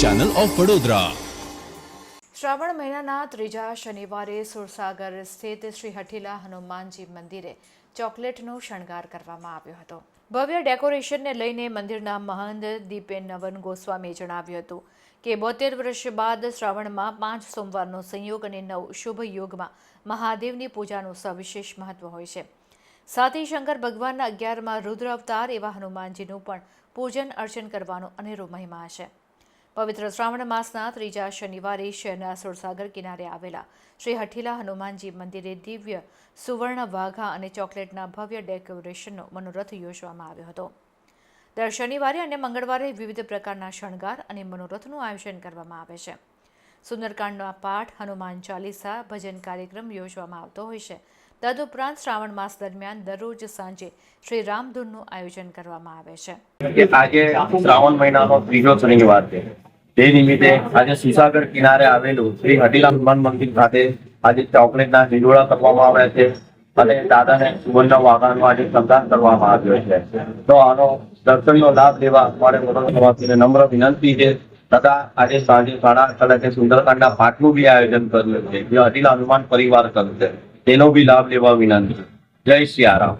Channel of Vadodara શ્રાવણ મહિનાના ત્રીજા શનિવારે સુરસાગર સ્થિત શ્રી હઠીલા હનુમાનજી મંદિરે ચોકલેટનો શણગાર કરવામાં આવ્યો હતો. ભવ્ય ડેકોરેશનને લઈને મંદિરના મહંત દીપેન નવન ગોસ્વામીએ જણાવ્યું હતું કે બોતેર વર્ષ બાદ શ્રાવણમાં પાંચ સોમવારનો સંયોગ અને નવ શુભ યોગમાં મહાદેવની પૂજાનું સવિશેષ મહત્વ હોય છે. સાથી શંકર ભગવાનના અગિયારમાં રુદ્ર અવતાર એવા હનુમાનજીનું પણ પૂજન અર્ચન કરવાનો અનેરો મહિમા છે. પવિત્ર શ્રાવણ માસના ત્રીજા શનિવારે શહેરના સુરસાગર કિનારે આવેલા શ્રી હઠીલા હનુમાનજી મંદિરે દિવ્ય સુવર્ણ વાઘા અને ચોકલેટના ભવ્ય ડેકોરેશનનો મનોરથ યોજવામાં આવ્યો હતો. દર શનિવારે અને મંગળવારે વિવિધ પ્રકારના શણગાર અને મનોરથનું આયોજન કરવામાં આવે છે. સુંદરકાંડના પાઠ હનુમાન ચાલીસા ભજન કાર્યક્રમ યોજવામાં આવતો હોય છે. તદુપરાંત શ્રાવણ માસ દરમિયાન દરરોજ સાંજે શ્રી રામધૂનનું આયોજન કરવામાં આવે છે. આજે શ્રાવણ મહિનાનો ત્રીજો શનિવાર છે. તે નિમિત્તે આજે સુસાગર કિનારે આવેલું શ્રી હટીલા હનુમાન મંદિર ખાતે આજે ચોકલેટના હિંડોળા કરવામાં આવ્યા છે અને દાદાને સુવર્ણ વાઘાનો આજે શણગાર કરવામાં આવ્યો છે. તો આનો દર્શનનો લાભ લેવા મારે નમ્ર વિનંતી છે. તથા આજે સાંજે સાડા આઠ કલાકે સુંદરકાંડના પાઠનું બી આયોજન કર્યું છે. જે અનિલ હનુમાન પરિવાર કરશે તેનો બી લાભ લેવા વિનંતી. જય સિયારામ